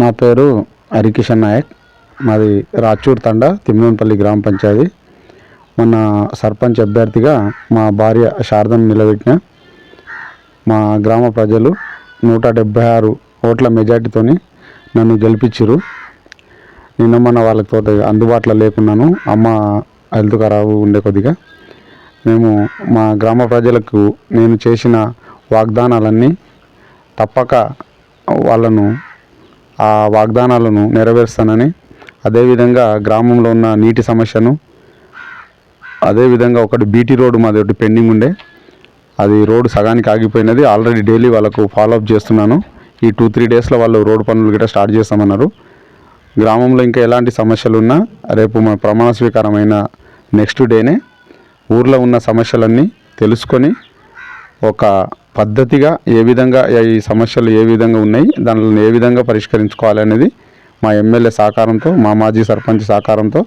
నా పేరు హరికిషన్ నాయక్. మాది రాచూర్ తండ తిమ్మనపల్లి గ్రామ పంచాయతీ. మొన్న సర్పంచ్ అభ్యర్థిగా మా భార్య శారదను నిలబెట్టిన మా గ్రామ ప్రజలు నూట డెబ్భై ఆరు ఓట్ల మెజార్టీతోని నన్ను గెలిపించారు నిన్న మన వాళ్ళతో అందుబాటులో లేకున్నాను. అమ్మ హెల్త్ ఖరాబు ఉండే కొద్దిగా. మేము మా గ్రామ ప్రజలకు నేను చేసిన వాగ్దానాలన్నీ తప్పక వాళ్ళను ఆ వాగ్దానాలను నెరవేరుస్తానని అదేవిధంగా గ్రామంలో ఉన్న నీటి సమస్యను అదేవిధంగా ఒకటి బీటీ రోడ్డు మాది ఒకటి పెండింగ్ ఉండే అది రోడ్డు సగానికి ఆగిపోయినది. ఆల్రెడీ డైలీ వాళ్ళకు ఫాలోఅప్ చేస్తున్నాను. ఈ టూ త్రీ డేస్లో వాళ్ళు రోడ్డు పనులు గిట్ట స్టార్ట్ చేస్తామన్నారు. గ్రామంలో ఇంకా ఎలాంటి సమస్యలు ఉన్నా రేపు మా ప్రమాణ స్వీకారమైన నెక్స్ట్ డేనే ఊర్లో ఉన్న సమస్యలన్నీ తెలుసుకొని ఒక పద్ధతిగా ఏ విధంగా ఈ సమస్యలు ఏ విధంగా ఉన్నాయి దానిని ఏ విధంగా పరిష్కరించుకోవాలనేది మా ఎమ్మెల్యే సహకారంతో మా మాజీ సర్పంచ్ సహకారంతో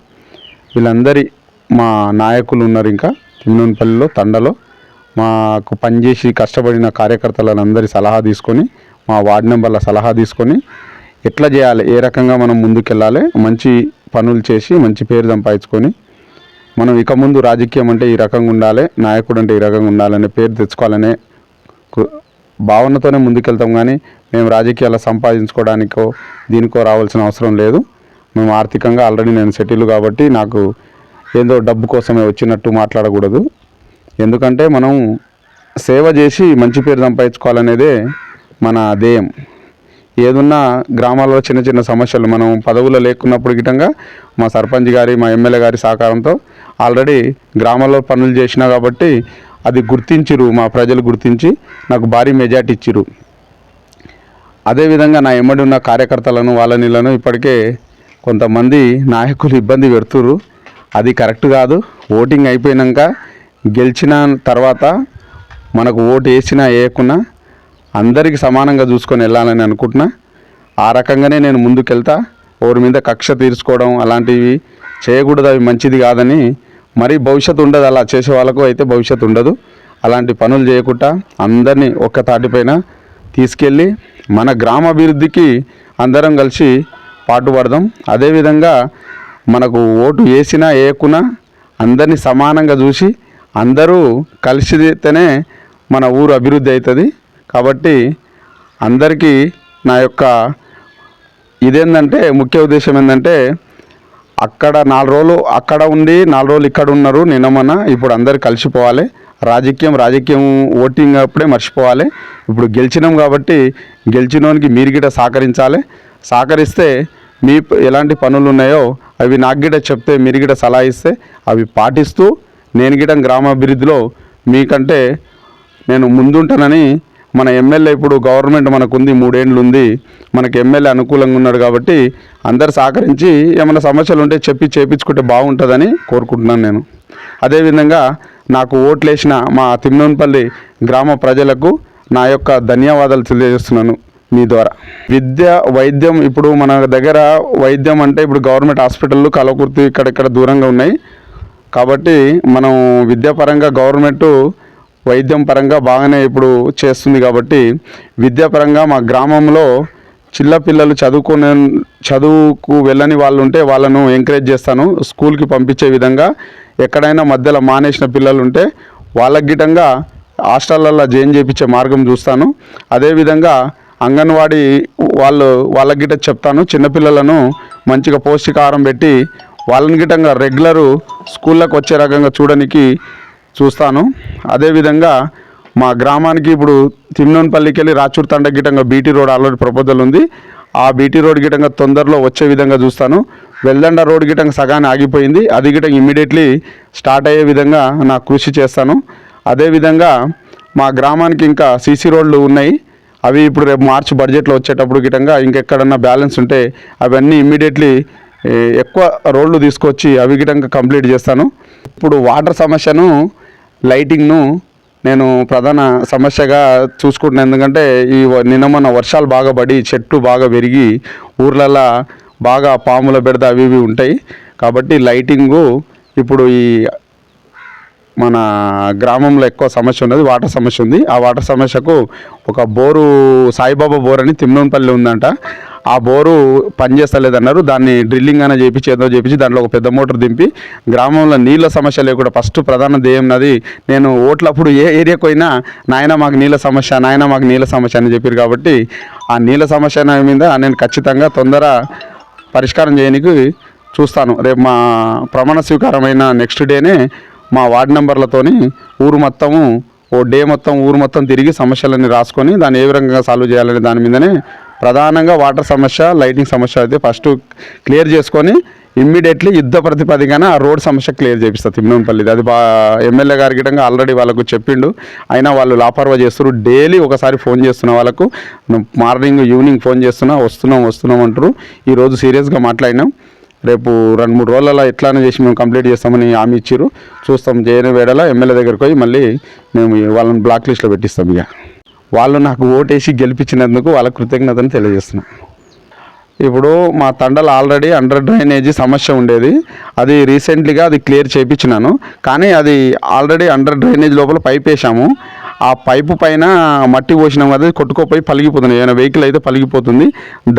వీళ్ళందరి మా నాయకులు ఉన్నారు ఇంకా తిమ్మనపల్లిలో తండలో. మాకు పనిచేసి కష్టపడిన కార్యకర్తలను అందరి సలహా తీసుకొని మా వార్డ్ మెంబర్ల సలహా తీసుకొని ఎట్లా చేయాలి ఏ రకంగా మనం ముందుకెళ్ళాలి మంచి పనులు చేసి మంచి పేరు సంపాదించుకొని మనం ఇక ముందు రాజకీయం అంటే ఈ రకంగా ఉండాలి నాయకుడు అంటే ఈ రకంగా ఉండాలనే పేరు తెచ్చుకోవాలనే భావనతోనే ముందుకెళ్తాం కానీ మేము రాజకీయాలు సంపాదించుకోవడానికో దీనికో రావాల్సిన అవసరం లేదు. మేము ఆర్థికంగా ఆల్రెడీ నేను సెటిల్ కాబట్టి నాకు ఏదో డబ్బు కోసమే వచ్చినట్టు మాట్లాడకూడదు. ఎందుకంటే మనం సేవ చేసి మంచి పేరు సంపాదించుకోవాలనేదే మన ధ్యేయం. ఏదున్నా గ్రామాల్లో చిన్న చిన్న సమస్యలు మనం పదవులు లేకున్నప్పుడు గిటంగా మా సర్పంచ్ గారి మా ఎమ్మెల్యే గారి సహకారంతో ఆల్రెడీ గ్రామాల్లో పనులు చేసినా కాబట్టి అది గుర్తించిరు మా ప్రజలు గుర్తించి నాకు భారీ మెజార్టీ ఇచ్చిరు. అదేవిధంగా నా ఎమ్మడి ఉన్న కార్యకర్తలను వాళ్ళ నీళ్ళను ఇప్పటికే కొంతమంది నాయకులు ఇబ్బంది పెడుతురు అది కరెక్ట్ కాదు. ఓటింగ్ అయిపోయినాక గెలిచిన తర్వాత మనకు ఓటు వేసినా వేయకున్నా అందరికీ సమానంగా చూసుకొని వెళ్ళాలని అనుకుంటున్నా. ఆ రకంగానే నేను ముందుకెళ్తా. ఎవరి మీద కక్ష తీర్చుకోవడం అలాంటివి చేయకూడదు. అవి మంచిది కాదని మరి భవిష్యత్తు ఉండదు అలా చేసే వాళ్ళకు అయితే భవిష్యత్తు ఉండదు. అలాంటి పనులు చేయకుండా అందరినీ ఒక్క తాటిపైన తీసుకెళ్ళి మన గ్రామాభివృద్ధికి అందరం కలిసి పాటుపడదాం అదేవిధంగా మనకు ఓటు వేసినా వేయకున్నా అందరినీ సమానంగా చూసి అందరూ కలిసితేనే మన ఊరు అభివృద్ధి అవుతుంది. కాబట్టి అందరికీ నా యొక్క ఇదేంటంటే ముఖ్య ఉద్దేశం ఏంటంటే అక్కడ నాలుగు రోజులు అక్కడ ఉండి నాలుగు రోజులు ఇక్కడ ఉన్నారు నిన్నమన్న. ఇప్పుడు అందరు కలిసిపోవాలి. రాజకీయం రాజకీయం ఓటింగ్ అప్పుడే మర్చిపోవాలి. ఇప్పుడు గెలిచినాం కాబట్టి గెలిచినోనికి మీరు గిట సహకరించాలి. సహకరిస్తే మీ ఎలాంటి పనులు ఉన్నాయో అవి నాకు గిట చెప్తే మీరు గిట సలహా ఇస్తే అవి పాటిస్తూ నేను గిట గ్రామాభివృద్ధిలో మీకంటే నేను ముందుంటానని మన ఎమ్మెల్యే ఇప్పుడు గవర్నమెంట్ మనకుంది మూడేండ్లు ఉంది మనకి ఎమ్మెల్యే అనుకూలంగా ఉన్నాడు కాబట్టి అందరు సహకరించి ఏమైనా సమస్యలు ఉంటే చెప్పి చేపించుకుంటే బాగుంటుందని కోరుకుంటున్నాను నేను. అదేవిధంగా నాకు ఓట్లేసిన మా తిమ్మనపల్లి గ్రామ ప్రజలకు నా యొక్క ధన్యవాదాలు తెలియజేస్తున్నాను మీ ద్వారా. విద్య వైద్యం ఇప్పుడు మన దగ్గర వైద్యం అంటే ఇప్పుడు గవర్నమెంట్ హాస్పిటళ్ళు కలకుర్తి ఇక్కడెక్కడ దూరంగా ఉన్నాయి. కాబట్టి మనం విద్యాపరంగా గవర్నమెంట్ వైద్యం పరంగా బాగానే ఇప్పుడు చేస్తుంది కాబట్టి విద్యాపరంగా మా గ్రామంలో చిన్నపిల్లలు చదువుకునే చదువుకు వెళ్ళని వాళ్ళు ఉంటే వాళ్ళను ఎంకరేజ్ చేస్తాను. స్కూల్కి పంపించే విధంగా ఎక్కడైనా మధ్యలో మానేసిన పిల్లలు ఉంటే వాళ్ళకి గిటంగా హాస్టళ్ళల్లో జైన్ చేయించే మార్గం చూస్తాను. అదేవిధంగా అంగన్వాడీ వాళ్ళు వాళ్ళకి గిట చెప్తాను. చిన్నపిల్లలను మంచిగా పౌష్టికాహారం పెట్టి వాళ్ళని గిటంగా రెగ్యులరు స్కూళ్ళకి వచ్చే రకంగా చూడడానికి చూస్తాను. అదేవిధంగా మా గ్రామానికి ఇప్పుడు తిమ్నోన్పల్లికి వెళ్ళి రాచూర్ తండ గిటంగా బీటీ రోడ్ ఆల్రెడీ ప్రపోజల్ ఉంది. ఆ బీటీ రోడ్ గిటంగా తొందరలో వచ్చే విధంగా చూస్తాను. వెల్దండ రోడ్ గిట్టంగా సగానే ఆగిపోయింది. అది గిట్టంగా ఇమ్మీడియట్లీ స్టార్ట్ అయ్యే విధంగా నా కృషి చేస్తాను. అదేవిధంగా మా గ్రామానికి ఇంకా సీసీ రోడ్లు ఉన్నాయి. అవి ఇప్పుడు రేపు మార్చి బడ్జెట్లో వచ్చేటప్పుడు గిటంగా ఇంకెక్కడన్నా బ్యాలెన్స్ ఉంటే అవన్నీ ఇమ్మీడియట్లీ ఎక్కువ రోడ్లు తీసుకొచ్చి అవి గిటంగా కంప్లీట్ చేస్తాను. ఇప్పుడు వాటర్ సమస్యను లైటింగ్ను నేను ప్రధాన సమస్యగా చూసుకుంటున్నాను ఎందుకంటే ఈ వ- నిన్న మొన్న వర్షాలు బాగా పడి చెట్లు బాగా పెరిగి ఊర్లల్లో బాగా పాముల బెడద అవి ఇవి ఉంటాయి. కాబట్టి లైటింగు ఇప్పుడు ఈ మన గ్రామంలో ఎక్కువ సమస్య ఉన్నది వాటర్ సమస్య ఉంది. ఆ వాటర్ సమస్యకు ఒక బోరు సాయిబాబా బోర్ అని తిమ్నంపల్లి ఉందంట. ఆ బోరు పనిచేస్తలేదన్నారు. దాన్ని డ్రిల్లింగ్ అయినా చేపించి ఏదో చేపించి దాంట్లో ఒక పెద్ద మోటార్ దింపి గ్రామంలో నీళ్ళ సమస్య లేకుండా ఫస్ట్ ప్రధాన ధ్యేయం నది. నేను ఓట్లప్పుడు ఏ ఏరియాకు పోయినా నాయన మాకు నీళ్ళ సమస్య నాయన మాకు నీళ్ళ సమస్య అని చెప్పారు కాబట్టి ఆ నీళ్ళ సమస్య మీద నేను ఖచ్చితంగా తొందర పరిష్కారం చేయడానికి చూస్తాను. రేపు మా ప్రమాణ స్వీకారమైన నెక్స్ట్ డేనే మా వార్డు నెంబర్లతోని ఊరు మొత్తము ఓ డే మొత్తం ఊరు మొత్తం తిరిగి సమస్యలన్నీ రాసుకొని దాన్ని ఏ విధంగా సాల్వ్ చేయాలనే దాని మీదనే ప్రధానంగా వాటర్ సమస్య లైటింగ్ సమస్య అయితే ఫస్ట్ క్లియర్ చేసుకొని ఇమ్మీడియట్లీ యుద్ధ ప్రతిపాదికన ఆ రోడ్ సమస్య క్లియర్ చేపిస్తా తిమ్మంపల్లిది అది బా ఎమ్మెల్యే గారి గిటంగా ఆల్రెడీ వాళ్ళకు చెప్పిండు. అయినా వాళ్ళు లాపర్వా చేస్తారు డైలీ ఒకసారి ఫోన్ చేస్తున్న వాళ్ళకు మార్నింగ్ ఈవినింగ్ ఫోన్ చేస్తున్నా వస్తున్నాం వస్తున్నాం అంటారు ఈరోజు సీరియస్గా మాట్లాడినాం. రేపు రెండు మూడు రోజులలో ఎట్లానే చేసి మేము కంప్లీట్ చేస్తామని హామీ ఇచ్చారు చూస్తాం చేయని వేడల ఎమ్మెల్యే దగ్గరికి పోయి మళ్ళీ మేము వాళ్ళని బ్లాక్ లిస్ట్లో పెట్టిస్తాం ఇక. వాళ్ళు నాకు ఓటేసి గెలిపించినందుకు వాళ్ళ కృతజ్ఞతను తెలియజేస్తున్నాను ఇప్పుడు మా తండలు ఆల్రెడీ అండర్ డ్రైనేజీ సమస్య ఉండేది. అది రీసెంట్లీగా అది క్లియర్ చేయించినాను కానీ అది ఆల్రెడీ అండర్ డ్రైనేజ్ లోపల పైప్ వేసాము ఆ పైపు పైన మట్టి పోసినాం కదా కొట్టుకోపోయి పలిగిపోతుంది ఏమైనా వెహికల్ అయితే పలిగిపోతుంది.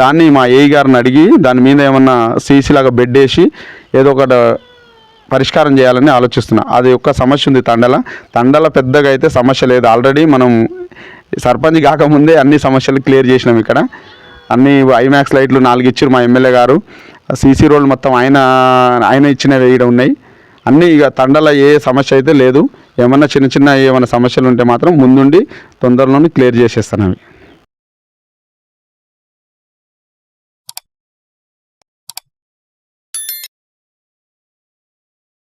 దాన్ని మా ఏఈ గారిని అడిగి దాని మీద ఏమన్నా సీసీ లాగా బెడ్ వేసి ఏదో ఒక పరిష్కారం చేయాలని ఆలోచిస్తున్నా. అది ఒక్క సమస్య ఉంది తండల. తండల పెద్దగా అయితే సమస్య లేదు. ఆల్రెడీ మనం సర్పంచ్ కాకముందే అన్ని సమస్యలు క్లియర్ చేసినాం ఇక్కడ. అన్ని ఐమాక్స్ లైట్లు నాలుగు ఇచ్చారు మా ఎమ్మెల్యే గారు. సీసీ రోడ్లు మొత్తం ఆయన ఆయన ఇచ్చినవి వేయడం ఉన్నాయి. అన్నీ ఇక తండల ఏ సమస్య అయితే లేదు. ఏమన్నా చిన్న చిన్న ఏమైనా సమస్యలు ఉంటే మాత్రం ముందుండి తొందరలోనే క్లియర్ చేసేస్తాను అవి.